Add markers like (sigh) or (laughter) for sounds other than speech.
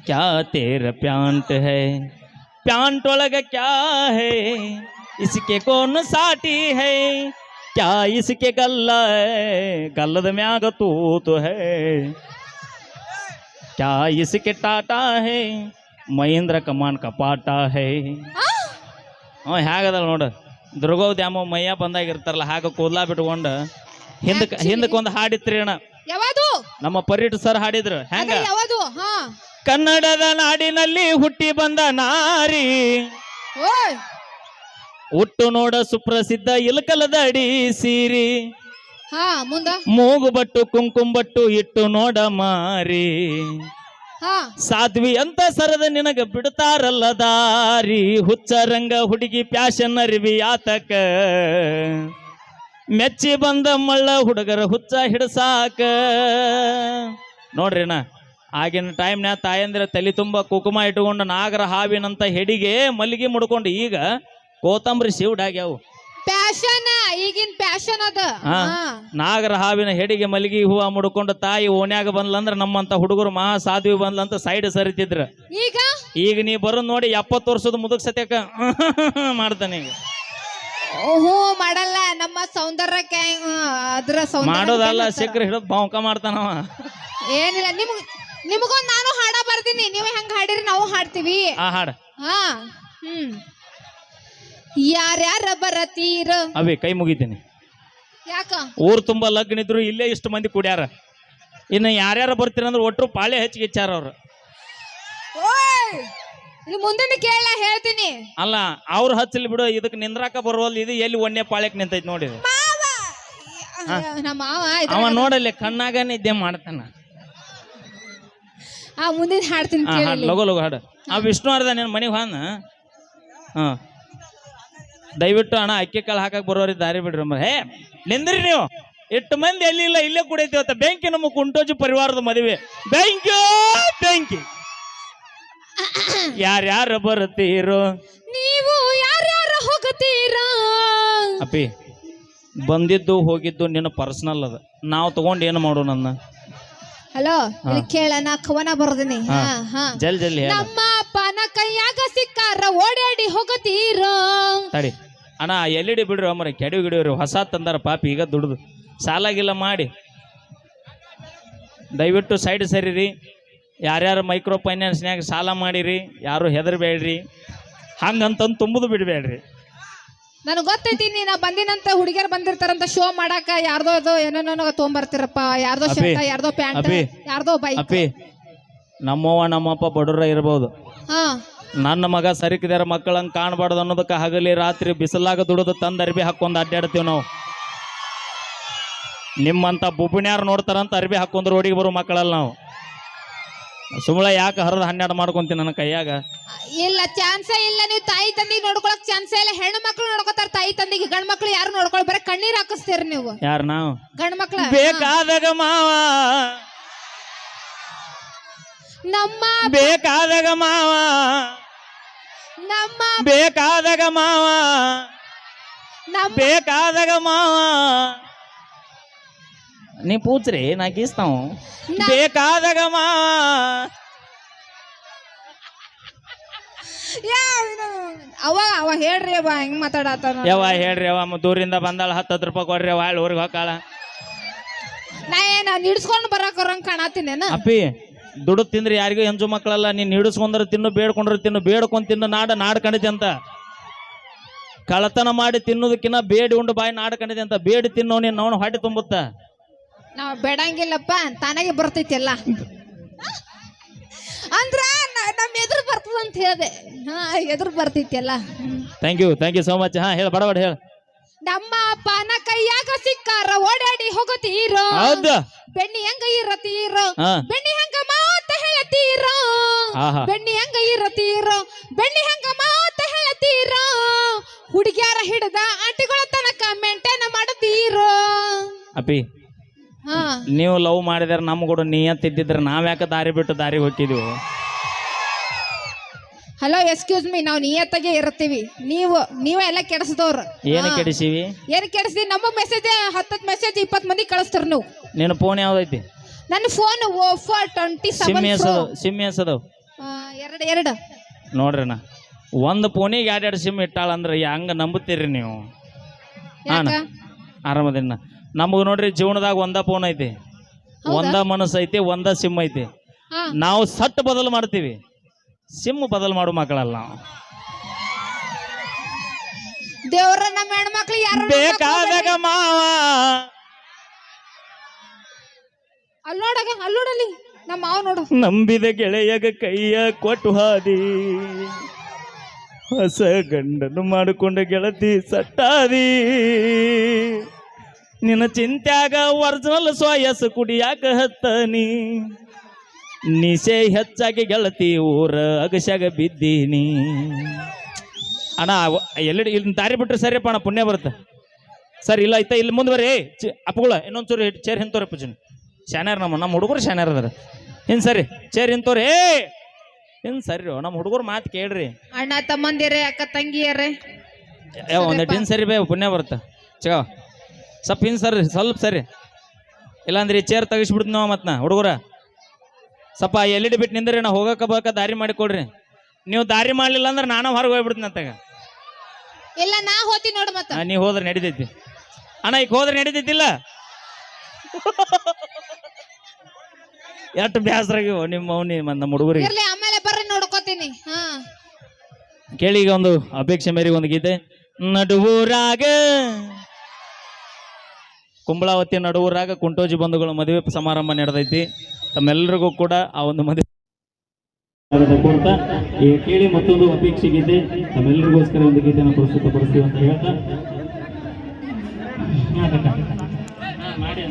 क्या तेरा प्यांट है प्यांट ಒಳಗ क्या है इसके कौन साटी है क्या इसके ಗಲ್ಲ है ಗಲ್ಲದ ಮ್ಯಾಗ ತೂತು है क्या इसके टाटा है ಮಹೇಂದ್ರ ಕಮಾನ್ ಕಪಾಟ है ಅವ ಹೇಗದಲ್ಲ ನೋಡು ದುರ್ಗೋ ದ್ಯಾಮ ಮಯ್ಯ ಬಂದಾಗಿರ್ತಾರಲ್ಲ ಹಾಗ ಕೂದ್ಲಾ ಬಿಟ್ಕೊಂಡು ಹಿಂದಕ್ಕೆ ಹಿಂದಕ್ಕೆ ಒಂದು ಹಾಡಿತ್ರಿ ಅಣ್ಣ ಯಾವುದು ನಮ್ಮ ಪರ್ಯಟ ಸರ್ ಹಾಡಿದ್ರು ಹೆಂಗ ಅದೇ ಯಾವುದು ಹಾ ಕನ್ನಡದ ನಾಡಿನಲ್ಲಿ ಹುಟ್ಟಿ ಬಂದ ನಾರಿ. ಹುಟ್ಟು ನೋಡ ಸುಪ್ರಸಿದ್ಧ ಇಲಕಲದ ಅಡಿ ಸೀರಿ. ಹಾ ಕುಂಕುಂಬಟ್ಟು ಮೂಗು ಬಟ್ಟು ಕುಂಕುಂ ಬಟ್ಟು ಇಟ್ಟು ನೋಡ ಮಾರಿ. ಸಾಧ್ವಿ ಅಂತ ಸರದ ನಿನಗ ಬಿಡ್ತಾರಲ್ಲ ದಾರಿ. ಹುಚ್ಚ ರಂಗ ಹುಡುಗಿ ಪ್ಯಾಶನ್ ಅರಿವಿ ಆತಕ. ಮೆಚ್ಚಿ ಬಂದ ಮಳ್ಳ ಹುಡುಗರ ಹುಚ್ಚ ಹಿಡಸಾಕ. ನೋಡ್ರಿನ ಆಗಿನ ಟೈಮ್ನ್ಯಾಗ ತಾಯಂದ್ರ ತಲೆ ತುಂಬ ಕುಕುಮ ಇಟ್ಟುಕೊಂಡು ನಾಗರ ಹಾವಿನಂತ ಹೆಡಿಗೆ ಮಲ್ಲಿಗೆ ಮುಡ್ಕೊಂಡು ಈಗ ಕೋತಂಬರಿ ಶಿವಡಾಗ್ಯಾವು ಪ್ಯಾಶನ್ ಈಗಿನ ಪ್ಯಾಶನ್ ಅದ. ಹಾ. ನಾಗರ ಹಾವಿನ ಹೆಡಿಗೆ ಮಲ್ಲಿಗೆ ಹೂವ ಮುಡ್ಕೊಂಡು ತಾಯಿ ಓಣ್ಯಾಗ ಬಂದ್ಲಂದ್ರ ನಮ್ಮಂತ ಹುಡುಗರು ಮಹಾ ಸಾಧ್ವಿ ಬಂದ್ಲಂತ ಸೈಡ್ ಸರಿತಿದ್ರ. ಈಗ? ಈಗ ನೀ ಬರೋ ನೋಡಿ ಎಪ್ಪತ್ತು ವರ್ಷದ ಮುದುಕ್ ಸತ್ಯಕ (laughs) ಮಾಡ್ತಾನೆ ಈಗ. ಓಹೋ ಮಾಡಲ್ಲ. ನಮ್ಮ ಸೌಂದರ್ಯಕ್ಕೆ ಆ, ಅದ್ರ ಸೌಂದರ್ಯ ಮಾಡೋದಲ್ಲ ಸಿಕ್ಕ್ರ ಹಿಡಿದು ಬಾಂಕ ಮಾಡ್ತಾನವ. ಏನಿಲ್ಲ ನಿಮ್ಗ್ ನಿಮಗೊಂದ್ ನಾನು ಹಾಡ ಬರ್ತೀನಿ ನೀವು ಹೆಂಗ್ ಹಾಡಿರಿ ನಾವು ಹಾಡ್ತೀವಿ. ಆ ಹಾಡ. ಹಾ ಹ್ಮ್. ಯಾರ್ಯಾರ ಬರತೀರ? ಅವೇ ಕೈ ಮುಗಿತೀನಿ. ಯಾಕ? ಊರ್ ತುಂಬಾ ಲಗ್ನ ಇದ್ರು ಇಲ್ಲೇ ಇಷ್ಟು ಮಂದಿ ಕುಡ್ಯಾರ. ಇನ್ನು ಯಾರ್ಯಾರ ಬರ್ತೀರ ಅಂದ್ರೆ ಒಟ್ರು ಪಾಳೆ ಹೆಚ್ಚಿಗೆ ಇಚ್ಚಾರ ಅವ್ರು. ಓಯ್! ಇಲ್ಲಿ ಮುಂದಿನ ಕೇಳ ಹೇಳ್ತೀನಿ. ಅಲ್ಲ ಅವ್ರು ಹಚ್ಚಲಿ ಬಿಡು ಇದಕ್ಕೆ ನಿಂದ್ರಾಕ ಬರೋಲ್ಲ ಇದು ಎಲ್ಲಿ ಒಣ್ಣೆ ಪಾಳೆಕ್ ನಿಂತೈತಿ ನೋಡಿ. ನಮ್ಮ ಮಾವ ಇದ್ರ- ಅವ ನೋಡಲ್ಲಿ ಕಣ್ಣಾಗ ನಿದ್ದೆ ಮಾಡ್ತಾನ. ಆ ಮುಂದಿನ ಹಾಡ್ತೀನಿ ಹಾ ಹಾಡು ಕೇಳಿ ಲಗು ಲಗು ಹಾಡು. ಆ ವಿಷ್ಣು ಅರ್ಧ ನಿನ್ನ ಮನೆಗೆ ಹಾನ ಹಾಂ. ದಯವಿಟ್ಟು ಅಣ್ಣ ಅಕ್ಕಿ ಕಾಳು ಹಾಕಕ್ಕೆ ಬರೋರಿ ದಾರಿ ಬಿಡ್ರಿ ಹೇ ನಿಂದ್ರಿ ನೀವು. ಎಷ್ಟು ಮಂದಿ ಎಲ್ಲಿ ಇಲ್ಲ ಇಲ್ಲೇ ಅಂತ ಬೆಂಕಿ ನಮ್ಮ ಕುಂಟೋಜಿ ಪರಿವಾರದ ಮದುವೆ. ಬೆಂಕಿ ಬೆಂಕಿ. ಯಾರ್ಯಾರು ಬರುತ್ತೀರೋ ನೀವು ಯಾರ್ಯಾರ ಹೋಗತೀರಾ? ಅಪ್ಪಿ ಬಂದಿದ್ದು ಹೋಗಿದ್ದು ನಿನ್ನ ಪರ್ಸನಲ್ ಅದ. ನಾವು ತಗೊಂಡು ಏನು ಮಾಡು ನನ್ನ? ಹಲೋ ಇಲ್ಲಿ ಕೇಳ ನಾ ಕವನ ಬರ್ದಿನಿ. ಹಾ. ಹಾ ಜಲ್ ಹೇಳ. ನಮ್ಮ ಅಪ್ಪನ ಕೈಯಾಗ ಸಿಕ್ಕಾರ ಓಡಾಡಿ ಹೋಗತೀರೋ? ತಡಿ. ಅಣ್ಣ ಎಲ್ ಇಡಿ ಬಿಡ್ರಿ ಅಮ್ಮರ ಕೆಡವಿ ಗಿಡವ್ರಿ ಹೊಸ ತಂದಾರ ಪಾಪಿ ಈಗ ದುಡ್ದು. ಸಾಲಾಗಿಲ್ಲ ಮಾಡಿ. ದಯವಿಟ್ಟು ಸೈಡ್ ಸರಿರಿ ಯಾರ್ಯಾರು ಮೈಕ್ರೋ ಫೈನಾನ್ಸ್ನ್ಯಾಗ ಸಾಲ ಮಾಡಿರಿ ಯಾರು ಹೆದರ್ಬೇಡ್ರಿ. ಹಂಗಂತಂದು ತುಂಬುದು ಬಿಡಬೇಡ್ರಿ. ನನಗ್ ಗೊತ್ತೈತಿ ನೀ ನಾ ಬಂದಿನಂತ ಹುಡುಗಿಯರ್ ಬಂದಿರ್ತಾರಂತ ಶೋ ಮಾಡಾಕ ಯಾರ್ದೋ ಅದು ಏನೇನೋ ತೊಗೊಂಬರ್ತಿರಪ್ಪ ಯಾರ್ದೋ ಯಾರದೋ ಶರ್ಟ್ ಯಾರ್ದೋ ಪ್ಯಾಂಟ್ ಯಾರದೋ ಯಾರ್ದೋ ಬೈಕ್ ಅಪ್ಪಿ ನಮ್ಮವ್ವ ನಮ್ಮಪ್ಪ ಬಡವ್ರ ಇರ್ಬೋದು. ಹಾ. ನನ್ನ ಮಗ ಸರಿಕಿದಾರ ಮಕ್ಕಳಂಗ್ ಕಾಣಬಾರ್ದು ಅನ್ನೋದಕ್ಕೆ ಹಗಲಿ ರಾತ್ರಿ ಬಿಸಿಲಾಗ ದುಡಿದು ತಂದ ಅರ್ಬಿ ಹಾಕೊಂಡು ಅಡ್ಡಾಡ್ತೀವಿ ನಾವು. ನಿಮ್ಮಂತ ಬುಬ್ಬಿಣ್ಯಾರು ನೋಡ್ತಾರಂತ ಅರ್ಬಿ ಹಾಕೊಂಡು ರೋಡಿಗೆ ಬರೋ ಮಕ್ಕಳಲ್ಲ ನಾವು. ಸುಮ್ಮನೆ ಯಾಕೆ ಹರಿದು ಹನ್ನೆರಡು ಮಾಡ್ಕೊಂತೀನಿ ನನ್ನ ಕೈಯಾಗ? ಇಲ್ಲ ಚಾನ್ಸೇ ಇಲ್ಲ. ನೀವು ತಾಯಿ ತಂದಿಗೆ ನೋಡ್ಕೊಳಕ್ ಚಾನ್ಸೇ ಇಲ್ಲ. ಹೆಣ್ಣು ಮಕ್ಳು ನೋಡ್ಕೊತಾರ ತಾಯಿ ತಂದಿಗೆ. ಗಂಡ್ ಮಕ್ಳು ಯಾರು ನೋಡ್ಕೊಳ್ ಬರೀ ಕಣ್ಣೀರ್ ಹಾಕಿಸ್ತೀರಿ ನೀವು. ಯಾರು ನಾವು? ಗಂಡ್ ಮಕ್ಳ. ಬೇಕಾದಾಗ ಮಾವ. ನಮ್ಮ ಬೇಕಾದಾಗ ಮಾವ. ನಮ್ಮ ಬೇಕಾದಾಗ ಮಾವ. ನಮ್ಮ ಬೇಕಾದಾಗ ಮಾವ. ನೀ ಪೂಚ್ರಿ ನಾ ಗೀಸ್ತಾವು. ಬೇಕಾದಾಗ ಮಾವ. ಅವ ಅವ ಹೇಳ್ರಿ ಅವ ಹೆಂಗ್ ಮಾತಾಡತ್ತಾನ ಯಾವ ಹೇಳ್ರಿ ಅವ ಮ- ದೂರಿಂದ ಬಂದಾಳ ಹತ್ತು ಹತ್ತು ರೂಪಾಯಿ ಕೊಡ್ರಿ ಹಾಳು ಊರಿಗೆ ಹೋಗಾಳ ನಾ ಏನ ನಿಡ್ಸ್ಕೊಂಡ್ ಬರಕ್ ಬರಂಗ್ ಕಾಣತೀನೇನ? ಅಪ್ಪಿ ದುಡ್ಡು ತಿಂದ್ರೆ ಯಾರಿಗೂ ಹೆಂಜು ಮಕ್ಕಳಲ್ಲ ನೀನ್ ಹಿಡಿಸ್ಕೊಂಡ್ರೆ ತಿನ್ನು ಬೇಡ್ಕೊಂಡ್ರೆ ತಿನ್ನು ಬೇಡ್ಕೊಂಡ್ ತಿನ್ನು ನಾಡ ನಾಡ್ ಕಂಡಿದೆ ಅಂತ. ಕಳತನ ಮಾಡಿ ತಿನ್ನೋದಕ್ಕಿನ್ನ ಬೇಡಿ ಉಂಡು ಬಾಯಿ ನಾಡ್ ಕಂಡಿದೆ ಅಂತ ಬೇಡಿ ತಿನ್ನೋ ನೀನ್ ಅವನು ಹೊಟ್ಟೆ ತುಂಬುತ್ತ. ನಾವ್ ಬೇಡಂಗಿಲ್ಲಪ್ಪ ತಾನಾಗೆ ಬರ್ತೈತಿ ಎಲ್ಲ. ಅಂದ್ರ ನ- ನಮ್ ಎದುರು ಬರ್ತದ ಅಂತ ಹೇಳ್ದೆ. ಹಾ ಎದುರು ಬರ್ತೈತಿ ಎಲ್ಲ thank you thank you so much ಹಾ ಹೇಳ ಬಡಬಡ ಹೇಳ. ನಮ್ಮ ಅಪ್ಪನ ಕೈಯಾಗ ಸಿಕ್ಕಾರ ಓಡಾಡಿ ಹೋಗತೀರೋ? ಹೌದು. ಬೆಣ್ಣಿ ಹೆಂಗ ಇರತೀರೋ? ಹಾ. ಬೆಣ್ಣಿ ಹೆಂಗ ಮಾತ ಹೇಳತೀರೋ? ಆಹಾ. ಬೆಣ್ಣಿ ಹೆಂಗ ಇರತೀರೋ? ಬೆಣ್ಣಿ ಹೆಂಗ ಮಾತ ಹೇಳತೀರೋ? ಹುಡುಗಿಯರ ಹಿಡ್ದ ಆಂಟಿಗಳ ತನಕ ಮೇಂಟೈನ್ ಮಾಡತೀರೋ? ಅಪ್ಪಿ ನೀವು ಲವ್ ಮಾಡಿದ್ರೆ ನಮ್ಮ ಕೂಡ ನಿಯತ್ ಇದ್ದಿದ್ರೆ ನಾವ್ಯಾಕೆ ದಾರಿ ಬಿಟ್ಟು ದಾರಿ ಹೋಗಿದ್ವಿ ಹಲೋ ಎಕ್ಸ್ಕ್ಯೂಸ್ ಮೀ ನಾವು ನಿಯತ್ತಾಗೆ ಇರ್ತೀವಿ. ನೀವು ನೀವೇ ಎಲ್ಲ ಕೆಡಿಸಿದವ್ರು. ಏನು ಕೆಡಿಸಿವಿ ಏನು ಕೆಡಿಸಿ ನಮ್ಮ ಮೆಸೇಜ್ ಹತ್ತತ್ತು ಮೆಸೇಜ್ ಇಪ್ಪತ್ತು ಮಂದಿ ಕಳಿಸ್ತಾರ ನೀವು. ನಿನ್ನ ಫೋನ್ ಯಾವ್ದೈತಿ? ನನ್ನ phone Oppo twenty sim seven ಎಸದು sim ಎಸದವು ಎರಡು ಎರಡು. ನೋಡ್ರಿ ನಾ ಒಂದು ಫೋನಿಗೆ ಎರಡೆರಡು ಸಿಮ್ ಇಟ್ಟಾಳ ಅಂದ್ರೆ ಹೆಂಗ ನಂಬುತ್ತೀರಿ ನೀವು? ಯಾಕ? ಆರಾಮದಿನ ನಮಗೆ ನೋಡ್ರಿ ಜೀವನದಾಗ ಒಂದ ಫೋನ್ ಐತಿ? ಒಂದ ಮನಸ್ಸು ಐತಿ ಒಂದ ಸಿಮ್ ಐತಿ. ನಾವು ಸಟ್ ಬದಲು ಮಾಡ್ತೀವಿ. ಸಿಮ್ ಬದಲು ಮಾಡೋ ಮಕ್ಕಳಲ್ಲ ನಾವು. ದೇವ್ರ ನಮ್ಮ ಹೆಣ್ಮಕ್ಳು ಯಾರು ಬೇಕಾದಾಗ ಮಾವ. ಅಲ್ಲೋಡಾಗ ಅಲ್ಲೋಡಲ್ಲಿ ನಮ್ಮ ಮಾವ ನೋಡು. ನಂಬಿದ ಗೆಳೆಯಗ ಕೈಯ ಕೊಟ್ಟು ಹಾದಿ. ಹೊಸ ಗಂಡನು ಮಾಡಿಕೊಂಡ ಗೆಳತಿ ಸಟ್ಟಾದಿ. ನಿನ್ನ ಚಿಂತ್ಯಾಗ ಒರಿಜಿನಲ್ ಸೋಯಸ್ ಕುಡಿಯಾಕ ಹತ್ತನಿ. ನಿಸೆ ಹೆಚ್ಚಾಗಿ ಗೆಳತಿ ಊರ ಅಗಸ್ಯಾಗ ಬಿದ್ದೀನಿ. ಅಣ್ಣ ಎಲ್ಲಿ ಇಲ್ಲಿ ದಾರಿ ಬಿಟ್ರೆ ಸರಿಯಪ್ಪ ಅಣ್ಣ ಪುಣ್ಯ ಬರುತ್ತೆ. ಸರಿ ಇಲ್ಲ ಐತ ಇಲ್ಲಿ ಮುಂದುವರಿ. ಅಪ್ಪಗಳ ಇನ್ನೊಂದು ಚೂರು ಚೇರ್ ಹಿಂತೋರಿ ಪೂಜನ್ ಶಾನ್ಯಾರ ನಮ್ಮ ನಮ್ಮ ಹುಡುಗರು ಶಾನ್ಯಾರ ಅದಾರ. ಹಿಂಗೆ ಸರಿ ಚೇರ್ ಹಿಂತೋರಿ ಏ ಹಿಂಗೆ ಸರಿ ನಮ್ಮ ಹುಡುಗರು ಮಾತು ಕೇಳ್ರಿ. ಅಣ್ಣ ತಮ್ಮಂದಿರೇ ಅಕ್ಕ ತಂಗಿಯರೇ. ಒಂದೆಟ್ಟು ಹಿಂಗೆ ಸರಿ ಬೇ ಪುಣ್ಯ ಬರುತ್ತೆ. ಚಗ ಸ್ವಲ್ಪ ಹಿಂದೆ ಸರ್ ಸ್ವಲ್ಪ ಸರಿ. ಇಲ್ಲಾಂದ್ರೆ ಈ ಚೇರ್ ತೆಗಿಸ್ಬಿಡ್ತೀನಿ ನಾವು ಮತ್ತೆ ನಾ ಹುಡುಗರ. ಸ್ವಲ್ಪ ಎಲ್ ಇ ಡಿ ಬಿಟ್ಟು ನಿಂದ್ರಿ ನಾ ಹೋಗಕ್ಕೆ ಬರಕ ದಾರಿ ಮಾಡಿಕೊಡ್ರಿ. ನೀವು ದಾರಿ ಮಾಡಲಿಲ್ಲ ಅಂದ್ರೆ ನಾನು ಹೊರಗೆ ಹೋಗ್ಬಿಡ್ತೀನಿ ಅಂತಾಗ ಇಲ್ಲ ನಾ ಹೋತಿ ನೋಡು ಮತ್ತೆ. ನೀ ಹೋದ್ರೆ ನಡಿತೈತಿ. ಅಣ್ಣ ಈಗ ಹೋದ್ರೆ ನಡಿತೈತಿಲ್ಲ? ಎಷ್ಟು ಬ್ಯಾಸರಾಗಿವ ನಿಮ್ಮ ಅವ್ನಿ ನಮ್ಮ ಹುಡುಗರಿಗೆ. ಇರ್ಲಿ ಆಮೇಲೆ ಬರ್ರಿ ನೋಡ್ಕೋತೀನಿ. ಹಾ. ಕೇಳಿ ಈಗ ಒಂದು ಅಪೇಕ್ಷೆ ಮೇರೆಗೆ ಒಂದು ಗೀತೆ. ನಡುವೂರಾಗ ಕುಂಬಳಾವತಿ ನಡುವರಾಗ ಕುಂಟೋಜಿ ಬಂಧುಗಳ ಮದುವೆ ಸಮಾರಂಭ ನಡೆದೈತಿ. ತಮ್ಮೆಲ್ಲರಿಗೂ ಕೂಡ ಆ ಒಂದು ಮದುವೆ ಈಗ ಕೇಳಿ ಮತ್ತೊಂದು ಅಪೇಕ್ಷೆ ಗೀತೆ ತಮ್ಮೆಲ್ಲರಿಗೋಸ್ಕರ ಒಂದು ಗೀತೆಯನ್ನು ಪ್ರಸ್ತುತಪಡಿಸ್ತೀವಿ ಅಂತ ಹೇಳ್ತಾ. ಮಾಡಿ